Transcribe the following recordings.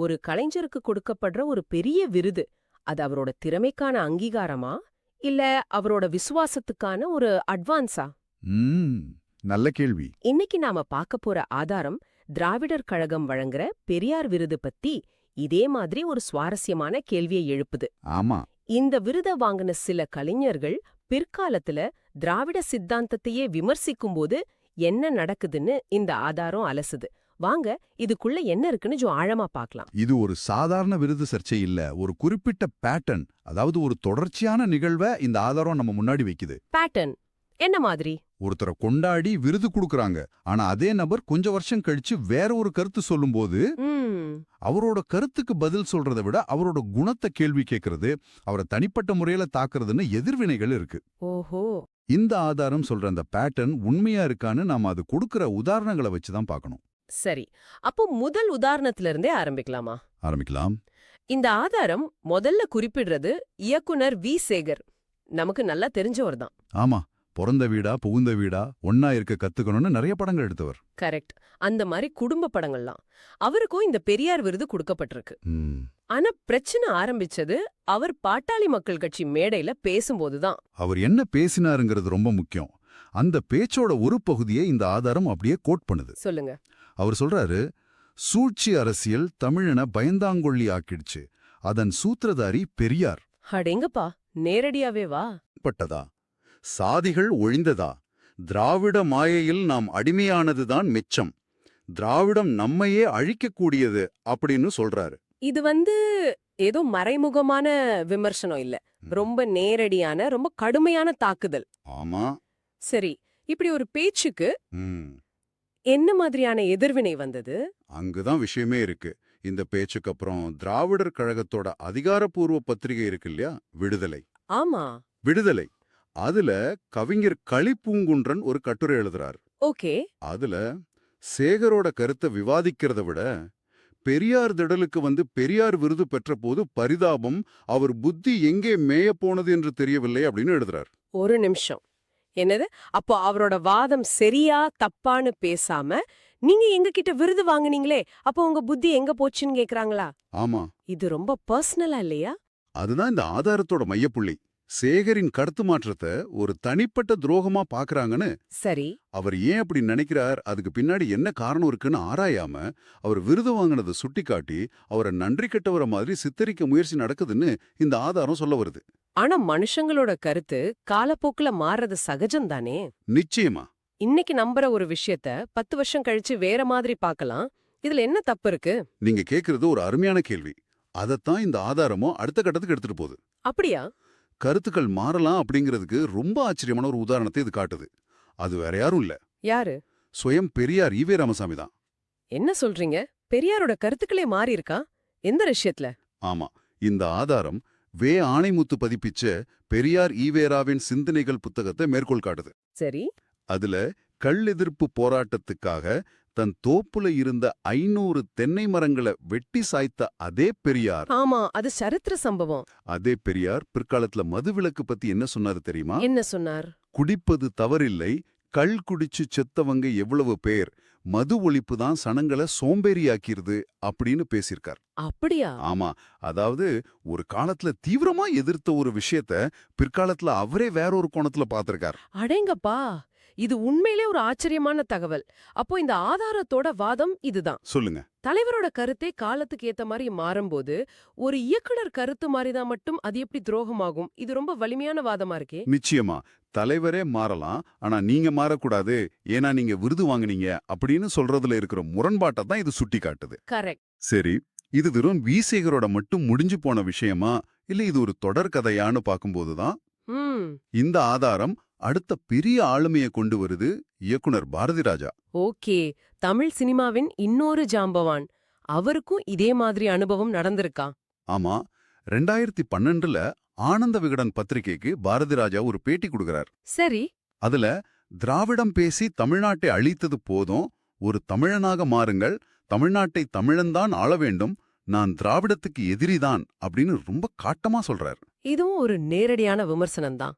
ஒரு கலைஞருக்கு கொடுக்கப்படுற ஒரு பெரிய விருது. அது அவரோட திறமைக்கான அங்கீகாரமா? இல்ல அவரோட விசுவாசத்துக்கான ஒரு அட்வான்ஸா? நல்ல கேள்வி. இன்னைக்கு நாம பார்க்க போற ஆதாரம் திராவிடர் கழகம் வழங்குற பெரியார் விருது பத்தி இதே மாதிரி ஒரு சுவாரஸ்யமான கேள்வியை எழுப்புது. ஆமா. இந்த விருத வாங்கின சில கலைஞர்கள் பிற்காலத்துல திராவிட சித்தாந்தத்தையே விமர்சிக்கும்போது என்ன நடக்குதுன்னு இந்த ஆதாரம் அலசுது. வாங்க இதுக்குள்ள என்ன இருக்குன்னு ஜோ ஆழமா பார்க்கலாம் இது ஒரு சாதாரண விருது சர்ச்சை இல்ல. ஒரு குறிப்பிட்ட பேட்டர்ன் அதாவது ஒரு தொடர்ச்சியான நிகழ்வை இந்த ஆதாரம் நம்ம முன்னாடி வைக்குது. பேட்டர்ன் என்ன மாதிரி? ஒருத்தரை கொண்டாடி விருது கொடுக்கறாங்க. ஆனா அதே நபர் கொஞ்ச வருஷம் கழிச்சு வேற ஒரு கருத்து சொல்லும்போது அவரோட கருத்துக்கு பதில் சொல்றதை விட அவரோட குணத்தை கேள்வி கேட்கறது அவரை தனிப்பட்ட முறையில தாக்குறதுன்னு எதிர்வினைகள் இருக்கு. ஓஹோ. இந்த ஆதாரம் சொல்ற அந்த பேட்டர்ன் உண்மையா இருக்கான்னு நாம அது கொடுக்கிற உதாரணங்களை வச்சு தான் பார்க்கணும். சரி அப்போ முதல் உதாரணத்துல இருந்தே ஆரம்பிக்கலாமா? ஆரம்பிக்கலாம். இந்த ஆதாரம் முதல்ல குறிப்பிடுறது இயக்குனர் வி. சேகர். நமக்கு நல்லா தெரிஞ்சவர் தான். ஆமா பிறந்த வீடா புகுந்த வீடா ஒன்னா இருக்க கத்துக்கணும்னு நிறைய படங்கள் எடுத்தவர். கரெக்ட். அந்த மாதிரி குடும்ப படங்கள்லாம். அவருக்கும் இந்த பெரியார் விருது கொடுக்கப்பட்டிருக்கு. ஆனா பிரச்சனை ஆரம்பிச்சது அவர் பாட்டாளி மக்கள் கட்சி மேடையில பேசும்போதுதான் அவர் என்ன பேசினாருங்கிறது ரொம்ப முக்கியம். அந்த பேச்சோட ஒரு பகுதியை இந்த ஆதாரம் அப்படியே கோட் பண்ணுது. சொல்லுங்க. அவர் சொல்றாரு சூழ்ச்சி அரசியல் தமிழன பயந்தாங்கொள்ளி ஆக்கிடுச்சு அதன் சூத்திரதாரி பெரியார். அடேங்கப்பா நேரடியாவே வா. பட்டதா? சாதிகள் ஒழிந்ததா? திராவிட மாயையில் நாம் அடிமையானதுதான் மிச்சம். திராவிடம் நம்மையே அழிக்கக்கூடியது அப்படின்னு சொல்றாரு. இது வந்து ஏதோ மறைமுகமான விமர்சனம் இல்ல. ரொம்ப நேரடியான ரொம்ப கடுமையான தாக்குதல். ஆமா. சரி இப்படி ஒரு பேச்சுக்கு என்ன மாதிரியான எதிர்வினை வந்தது? அங்குதான் விஷயமே இருக்கு. இந்த பேச்சுக்கு அப்புறம் திராவிடர் கழகத்தோட அதிகாரப்பூர்வ பத்திரிகை இருக்கு இல்லையா? விடுதலை. ஆமா. விடுதலை. அதுல கவிஞர் களிப்பூங்குன்றன் ஒரு கட்டுரை எழுதுறார். ஓகே. அதுல சேகரோட கருத்தை விவாதிக்கிறத விட பெரியார் திடலுக்கு வந்து பெரியார் விருது பெற்ற போது பரிதாபம் அவர் புத்தி எங்கே மேய போனது என்று தெரியவில்லை அப்படின்னு எழுதுறார். ஒரு நிமிஷம். என்னது? அப்போ அவரோட வாதம் சரியா தப்பான்னு பேசாம நீங்க எங்க கிட்ட விருது வாங்குனீங்களே அப்போ உங்க புத்தி எங்க போச்சுன்னு கேக்குறாங்களா? ஆமா. இது ரொம்ப பர்சனலா இல்லையா? அதுதான் இந்த ஆதாரத்தோட மையப்புள்ளி. சேகரின் கருத்து மாற்றத்தை ஒரு தனிப்பட்ட துரோகமா பாக்குறாங்கன்னு சரி. அவர் ஏன் அப்படி நினைக்கிறார்? அதுக்கு பின்னாடி என்ன காரணம் இருக்குன்னு ஆராயாம அவர் விருது வாங்கினதை சுட்டிக்காட்டி அவரை நன்றி கெட்டவர மாதிரி சித்தரிக்க முயற்சி நடக்குதுன்னு இந்த ஆதாரம் சொல்ல வருது. ஆனா மனுஷங்களோட கருத்து காலப்போக்குல மாறுறது சகஜம் தானே நிச்சயமா. இன்னைக்கு நம்புற ஒரு விஷயத்த பத்து வருஷம் கழிச்சு வேற மாதிரி பார்க்கலாம் இதுல என்ன தப்பு இருக்கு? நீங்க கேக்குறது ஒரு அருமையான கேள்வி. அதைத்தான் இந்த ஆதாரமும் அடுத்த கட்டத்துக்கு எடுத்துட்டு போகுது. அப்படியா? கருத்துக்கள் மாறலாம் அப்படிங்கிறதுக்கு ரொம்ப ஆச்சரியமான ஒரு உதாரணத்தை இது காட்டுது. அது வேற யாரும் இல்ல. யாரு? சுயம் பெரியார் ஈவே ராமசாமி தான். என்ன சொல்றீங்க? பெரியாரோட கருத்துக்களே மாறி இருக்கா எந்த விஷயத்துல? ஆமா. இந்த ஆதாரம் வே ஆணைமுத்து பதிப்பிச்ச பெரியார் ஈவேராவின் சிந்தனைகள் புத்தகத்தை மேற்கோள் காட்டுது. சரி. அதுல கள் எதிர்ப்பு போராட்டத்துக்காக தன் தோப்புல இருந்த ஐநூறு தென்னை மரங்களை வெட்டி சாய்த்த அதே பெரியார். ஆமா அது சரித்திர சம்பவம். அதே பெரியார் பிற்காலத்துல மதுவிலக்கு பத்தி என்ன சொன்னாரு தெரியுமா? என்ன சொன்னார்? குடிப்பது தவறில்லை கள் குடிச்சு செத்தவங்க எவ்வளவு பேர் மது ஒழிப்பு தான் சனங்களை சோம்பேறியாக்கிருது அப்படின்னு பேசியிருக்கார். அப்படியா? ஆமா. அதாவது ஒரு காலத்துல தீவிரமா எதிர்த்த ஒரு விஷயத்த பிற்காலத்துல அவரே வேற ஒரு கோணத்துல பார்த்திருக்கார். அடேங்கப்பா! இது உண்மையிலே ஒரு ஆச்சரியமான தகவல். அப்போ இந்த ஆதாரத்தோட வாதம் இதுதான். சொல்லுங்க. தலைவரோட கருத்தே காலத்துக்கு ஏத்த மாதிரி மாறும்போது ஒரு இயக்குனர் கருத்து மாதிரிதான் மட்டும் அது எப்படி துரோகமாகும்? இது ரொம்ப வலிமையான வாதமா இருக்கே. நிச்சயமா. தலைவரே மாறலாம். ஆனா நீங்க மாறக்கூடாது. ஏன்னா நீங்க விருது வாங்குனீங்க அப்படின்னு சொல்றதுல இருக்கிற முரண்பாட்டை தான் இது சுட்டி காட்டுது கரெக்ட். சரி. இது வெறும் வீசேகரோட மட்டும் முடிஞ்சு போன விஷயமா? இல்ல இது ஒரு தொடர் கதையான்னு பார்க்கும்போதுதான் இந்த ஆதாரம் அடுத்த பெரிய ஆளுமையை கொண்டு வருது இயக்குனர் பாரதி ராஜா. ஓகே தமிழ் சினிமாவின் இன்னொரு ஜாம்பவான். அவருக்கும் இதே மாதிரி அனுபவம் நடந்திருக்கா? ஆமா ரெண்டாயிரத்தி பன்னெண்டுல ஆனந்த விகடன் பத்திரிகைக்கு பாரதி ராஜா ஒரு பேட்டி கொடுக்கறார். சரி. அதுல திராவிடம் பேசி தமிழ்நாட்டை அழித்தது போதும் ஒரு தமிழனாக மாறுங்கள் தமிழ்நாட்டை தமிழன்தான் ஆள வேண்டும் நான் திராவிடத்துக்கு எதிரிதான் அப்படின்னு ரொம்ப காட்டமா சொல்றார். இதுவும் ஒரு நேரடியான விமர்சனம் தான்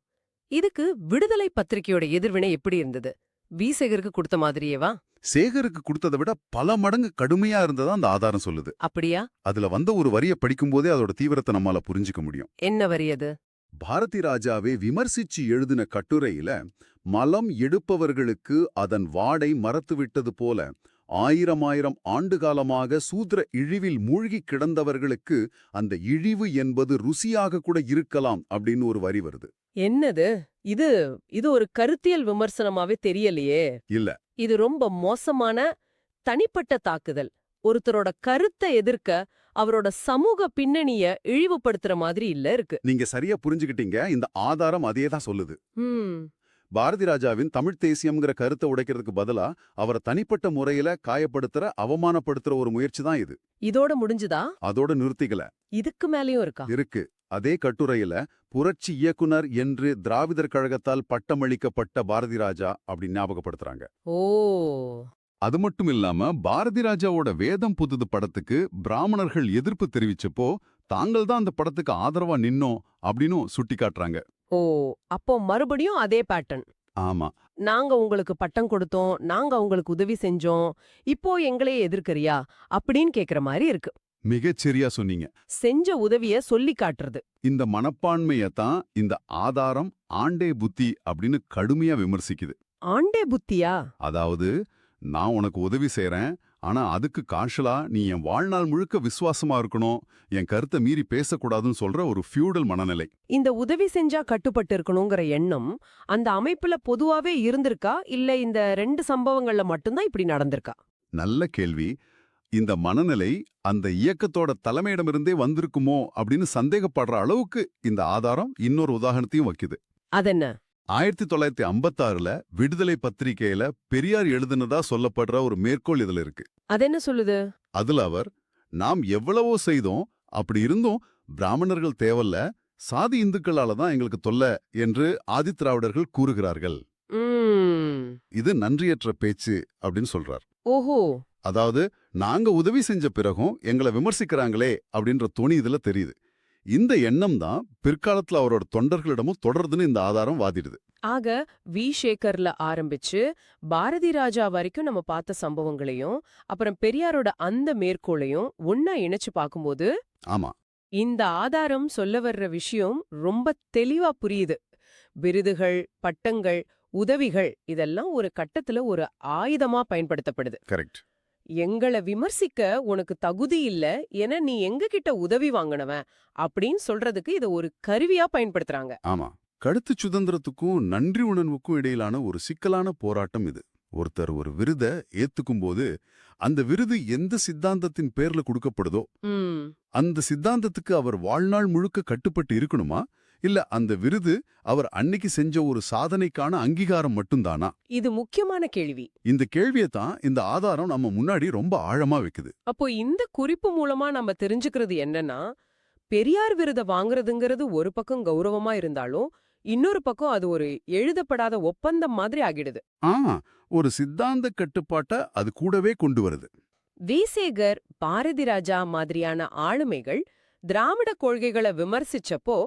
இதுக்கு விடுதலை பத்திரிகையோட எதிர்வினை எப்படி இருந்தது? வீசகருக்கு கொடுத்த மாதிரியேவா சேகருக்கு கொடுத்ததை விட பல மடங்கு கடுமையா இருந்ததா அந்த ஆதாரம் சொல்லுது. அப்படியா? அதுல வந்த ஒரு வரிய படிக்கும்போதே அதோட தீவிரத்தை நம்மால புரிஞ்சுக்க முடியும். என்ன வரியது பாரதி ராஜாவே விமர்சிச்சு எழுதின கட்டுரையில மலம் எடுப்பவர்களுக்கு அதன் வாடை மறத்துவிட்டது போல ஆயிரம் ஆயிரம் ஆண்டு காலமாக சூத்திர இழிவில் மூழ்கி கிடந்தவர்களுக்கு அந்த இழிவு என்பது ருசியாக கூட இருக்கலாம் அப்படின்னு ஒரு வரி வருது. என்னது? இது இது ஒரு கருத்தியல் விமர்சனமாவே தெரியலையே. இல்ல. இது ரொம்ப மோசமான தனிப்பட்ட தாக்குதல். ஒருத்தரோட கருத்தை எதிர்க்க அவரோட சமூக பின்னணிய இழிவுபடுத்துற மாதிரி இல்ல இருக்கு. நீங்க சரியா புரிஞ்சுக்கிட்டீங்க. இந்த ஆதாரம் அதே தான் சொல்லுது. பாரதி ராஜாவின் தமிழ் தேசியம்ங்கிற கருத்தை உடைக்கிறதுக்கு பதிலா அவரை தனிப்பட்ட முறையில காயப்படுத்துற அவமானப்படுத்துற ஒரு முயற்சி தான் இது. இதோட முடிஞ்சுதா? அதோட நிறுத்திக்கல. இதுக்கு மேலயும் இருக்கா? இருக்கு. அதே கட்டுரையில புரட்சி இயக்குனர் என்று திராவிடர் கழகத்தால் பட்டமளிக்கப்பட்ட பாரதி ராஜா அப்படி ஞாபகப்படுத்துறாங்க. ஓ. அது மட்டும் இல்லாம பாரதி ராஜாவோட வேதம் புதுது படத்துக்கு பிராமணர்கள் எதிர்ப்பு தெரிவிச்சப்போ தாங்கள் தான் அந்த படத்துக்கு ஆதரவா நின்னோம் அப்படின்னும் சுட்டி காட்டுறாங்க. ஓ அப்போ மறுபடியும் அதே பேட்டர்ன் ஆமா. நாங்க உங்களுக்கு பட்டம் கொடுத்தோம் நாங்க உங்களுக்கு உதவி செஞ்சோம் இப்போ எங்களையே எதிர்க்கறியா? அப்படின்னு கேக்குற மாதிரி இருக்கு. மிகச்சரியா சொன்னீங்க. செஞ்ச உதவிய சொல்லி காட்டுறது. இந்த மனப்பான்மையத்தான் இந்த ஆதாரம் ஆண்டே புத்தி அப்படின்னு கடுமையா விமர்சிக்குது. ஆண்டே புத்தியா? அதாவது நான் உனக்கு உதவி செய்றேன் ஆனா அதுக்கு காஷலா நீ என் வாழ்நாள் முழுக்க விசுவாசமா இருக்கணும் என் கருத்தை மீறி பேசக்கூடாதுன்னு சொல்ற ஒரு ஃபியூடல் மனநிலை. இந்த உதவி செஞ்சா கட்டுப்பட்டு இருக்கணுங்கிற எண்ணம் அந்த அமைப்புல பொதுவாவே இருந்திருக்கா? இல்ல இந்த ரெண்டு சம்பவங்கள்ல மட்டும்தான் இப்படி நடந்திருக்கா? நல்ல கேள்வி. இந்த மனநிலை அந்த இயக்கத்தோட தலைமையிடமிருந்தே வந்திருக்குமோ அப்படின்னு சந்தேகப்படுற அளவுக்கு இந்த ஆதாரம் இன்னொரு உதாரணத்தையும் வைக்குது. அதென்ன? ஆயிரத்தி தொள்ளாயிரத்தி ஐம்பத்தாறுல விடுதலை பத்திரிகையில பெரியார் எழுதுனதா சொல்லப்படுற ஒரு மேற்கோள் இதுல இருக்கு. அதென்ன சொல்லுது? அதுல அவர் நாம் எவ்வளவோ செய்தோம் அப்படி இருந்தும் பிராமணர்கள் தேவல்ல சாதி இந்துக்களால தான் எங்களுக்கு தொல்லை என்று ஆதித்திராவிடர்கள் கூறுகிறார்கள். இது நன்றியற்ற பேச்சு அப்படின்னு சொல்றார். ஓஹோ. அதாவது நாங்க உதவி செஞ்ச பிறகும் எங்களை விமர்சிக்கிறாங்களே அப்படின்ற துணி இதுல தெரியுது. இந்த எண்ணம் தான் பிற்காலத்துல அவரோட தொண்டர்களிடமும் தொடருதுன்னு இந்த ஆதாரம் வாதிடுது. ஆக வி. சேகர்ல ஆரம்பிச்சு பாரதி ராஜா வரைக்கும் நம்ம பார்த்த சம்பவங்களையும் அப்புறம் பெரியாரோட அந்த மேற்கோளையும் ஒன்னா இணைச்சு பார்க்கும்போது ஆமா. இந்த ஆதாரம் சொல்ல வர்ற விஷயம் ரொம்ப தெளிவா புரியுது. விருதுகள் பட்டங்கள் உதவிகள் இதெல்லாம் ஒரு கட்டத்துல ஒரு ஆயுதமா பயன்படுத்தப்படுது. கரெக்ட். எங்கள விமர்சிக்க உனக்கு தகுதி இல்ல என நீ எங்க கிட்ட உதவி வாங்கினவன் அப்படின்னு சொல்றதுக்கு இத ஒரு கருவியா பயன்படுத்துறாங்க. ஆமா. கருத்து சுதந்திரத்துக்கும் நன்றி உணர்வுக்கும் இடையிலான ஒரு சிக்கலான போராட்டம் இது. ஒருத்தர் ஒரு விருதை ஏத்துக்கும் போது அந்த விருது எந்த சித்தாந்தத்தின் பேர்ல கொடுக்கப்படுதோ அந்த சித்தாந்தத்துக்கு அவர் வாழ்நாள் முழுக்க கட்டுப்பட்டு இருக்கணுமா? இல்ல அந்த விருது அவர் அன்னைக்கு செஞ்ச ஒரு சாதனைக்கான அங்கீகாரம் மட்டும்தானா? இது முக்கியமான கேள்வி. இந்த கேள்வியை தான் இந்த ஆதாரம் நம்ம முன்னாடி ரொம்ப ஆழமா வைக்குது. அப்போ இந்த குறிப்பு மூலமா நம்ம தெரிஞ்சுக்கிறது என்னன்னா பெரியார் விருத வாங்குறதுங்கிறது ஒரு பக்கம் கௌரவமா இருந்தாலும் இன்னொரு பக்கம் அது ஒரு எழுதப்படாத ஒப்பந்தம் மாதிரி ஆகிடுது. ஆ ஒரு சித்தாந்த கட்டுப்பாட்டை அது கூடவே கொண்டு வருது. வீசேகர் பாரதி ராஜா மாதிரியான ஆளுமைகள் திராவிட கொள்கைகளை விமர்சிச்சப்போ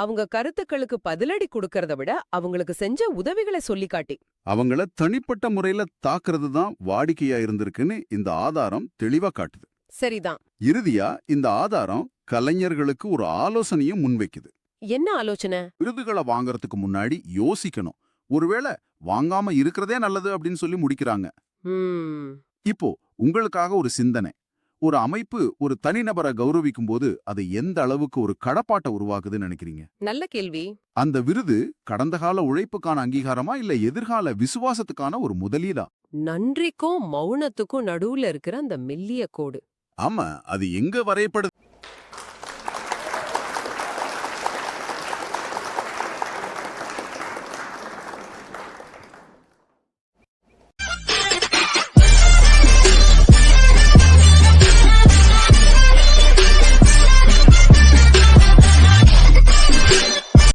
அவங்க கருத்துக்களுக்கு பதிலடி கொடுக்கறத விட அவங்களுக்கு செஞ்ச உதவிகளை சொல்லிக்காட்டி. அவங்கள தனிப்பட்ட முறையில தாக்குறது தான் வாடிக்கையா இருந்திருக்குன்னு இந்த ஆதாரம் தெளிவா காட்டுது. சரிதான். இறுதியா இந்த ஆதாரம் கலைஞர்களுக்கு ஒரு ஆலோசனையும் முன்வைக்குது. என்ன ஆலோசனை? விருதுகளை வாங்குறதுக்கு முன்னாடி யோசிக்கணும். ஒருவேளை வாங்காம இருக்கிறதே நல்லது அப்படின்னு சொல்லி முடிக்கிறாங்க. இப்போ உங்களுக்காக ஒரு சிந்தனை. ஒரு அமைப்பு ஒரு தனிநபரை கௌரவிக்கும் போது அது எந்த அளவுக்கு ஒரு கடப்பாட்டை உருவாக்குதுன்னு நினைக்கிறீங்க? நல்ல கேள்வி. அந்த விருது கடந்த கால உழைப்புக்கான அங்கீகாரமா இல்ல எதிர்கால விசுவாசத்துக்கான ஒரு முதலீடா? நன்றிக்கும் மௌனத்துக்கும் நடுவுல இருக்கிற அந்த மெல்லிய கோடு. ஆமா அது எங்க வரையப்படுது?